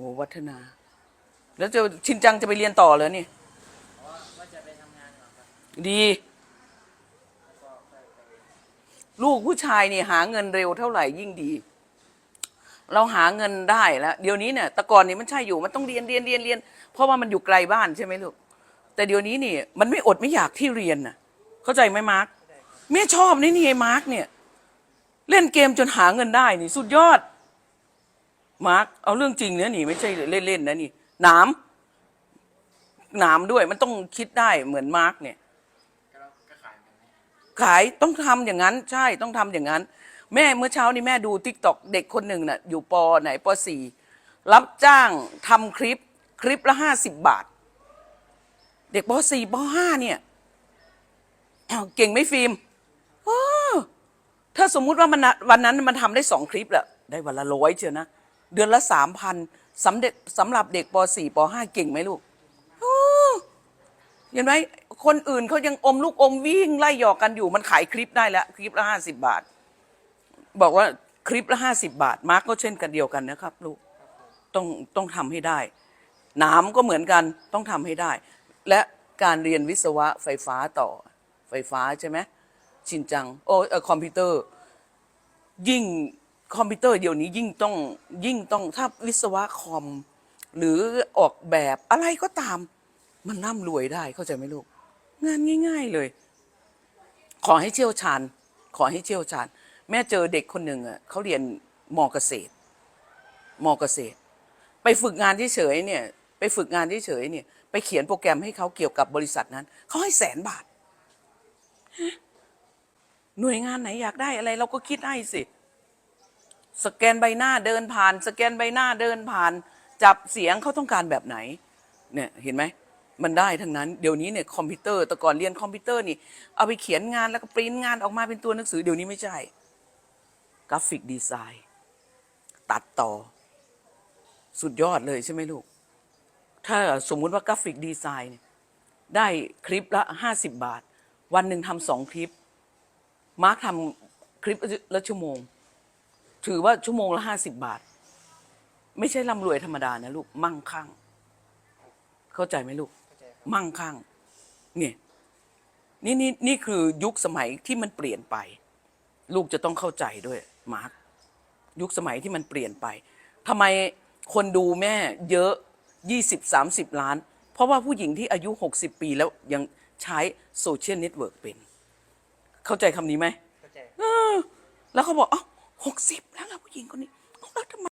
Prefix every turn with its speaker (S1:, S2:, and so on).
S1: อ้วัฒนา แล้วจะชินจังจะไปเรียนต่อเหรอนี่
S2: ว่าว่าจะไปทำงานก่อนครับ
S1: ดี
S2: ก็ค่อยไป
S1: ลูกผู้ชายนี่หาเงินเร็วเท่าไหร่ยิ่งดี เราหาเงินได้แล้วเดี๋ยวนี้เนี่ยแต่ก่อนนี่มันใช่อยู่มันต้องเรียนเรียนเรียนเรียน เพราะว่ามันอยู่ไกลบ้านใช่ไหมลูกแต่เดี๋ยวนี้นี่ มันไม่อดไม่อยากที่เรียนน่ะ เข้าใจไหมมาร์คแม่ชอบนี่นี่ไอ้มาร์คเนี่ย เล่นเกมจนหาเงินได้นี่ สุดยอด มาร์คเอาเรื่องจริงเนี่ยนี่ ไม่ใช่เล่นๆนะนี่หนามหนามด้วยมันต้องคิดได้เหมือนมาร์คเนี่ย
S2: ก็เราก็ขายกัน
S1: ขายต้องทำอย่างนั้น ใช่ต้องทำอย่างนั้น แม่เมื่อเช้านี้แม่ดูทิกตอกเด็กคนหนึ่งน่ะ อยู่ปอไหนปสี่รับจ้างทำคลิป คลิปละห้าสิบบาท เด็กปสี่ปห้าเนี่ยอ้าวเก่งไหมฟิล์มเออถ้าสมมุติว่ามันน่ะวันนั้นมันทำได้สองคลิปแหละได้วันละร้อยเชียวนะ เดือนละสามพันสำเด็จสำหรับเด็กปสี่ปห้าเก่งไหมลูกเห็นไหมคนอื่นเขายังอมลูกอมวิ่งไล่หยอกกันอยู่มันขายคลิปได้แล้วคลิปละห้าสิบาท บอกว่าคลิปละห้าสิบาท มาร์กก็เช่นกันเดียวกันนะครับ ลูกต้องต้องทำให้ได้หนามก็เหมือนกันต้องทำให้ได้ และการเรียนวิศวะไฟฟ้าต่อไฟฟ้าใช่ไหมชินจัง โอ้เออคอมพิวเตอร์ ยิ่ง คอมพิวเตอร์เดี๋ยวนี้ยิ่งต้องยิ่งต้องถ้าวิศวะคอม หรือออกแบบอะไรก็ตาม มันร่ำรวยได้เข้าใจไหมลูก งานง่าย ๆเลย ขอให้เชี่ยวชาญ ขอให้เชี่ยวชาญ แม่เจอเด็กคนหนึ่งอะเขาเรียนมอเกษตรมอเกษตร ไปฝึกงานเฉยๆเนี่ย ไปฝึกงานเฉยๆเนี่ย ไปเขียนโปรแกรมให้เขาเกี่ยวกับบริษัทนั้นเขาให้แสนบาทหน่วยงานไหนอยากได้อะไร เราก็คิดให้สิ สแกนใบหน้าเดินผ่าน สแกนใบหน้าเดินผ่าน จับเสียงเขาต้องการแบบไหนเนี่ยเห็นไหมมันได้ทั้งนั้นเดี๋ยวนี้เนี่ยคอมพิวเตอร์แต่ก่อนเรียนคอมพิวเตอร์นี่เอาไปเขียนงานแล้วก็ปริ้นงานออกมาเป็นตัวหนังสือเดี๋ยวนี้ไม่ใช่กราฟิกดีไซน์ตัดต่อ สุดยอดเลยใช่ไหมลูก ถ้าสมมุติว่ากราฟิกดีไซน์ได้คลิปละห้าสิบบาท วันหนึ่งทำสองคลิป มาร์คทำคลิปละชั่วโมง ถือว่าชั่วโมงละห้าสิบบาท ไม่ใช่ร่ำรวยธรรมดานะลูกมั่งคั่ง เข้าใจไหมลูก
S2: เข้าใจครับ
S1: มั่งคั่งเนี่ยนี่นี่นี่คือยุคสมัยที่มันเปลี่ยนไป ลูกจะต้องเข้าใจด้วยมาร์คยุคสมัยที่มันเปลี่ยนไปทำไมคนดูแม่เยอะยี่สิบสามสิบล้าน เพราะว่าผู้หญิงที่อายุหกสิบปีแล้วยังใช้โซเชียลเน็ตเวิร์กเป็น เข้าใจคำนี้ไหม
S2: เข้าใจ
S1: เออแล้วเขาบอกอ๋อ หกสิบแล้วค่ะผู้หญิงคนนี้เอาแล้วทำไม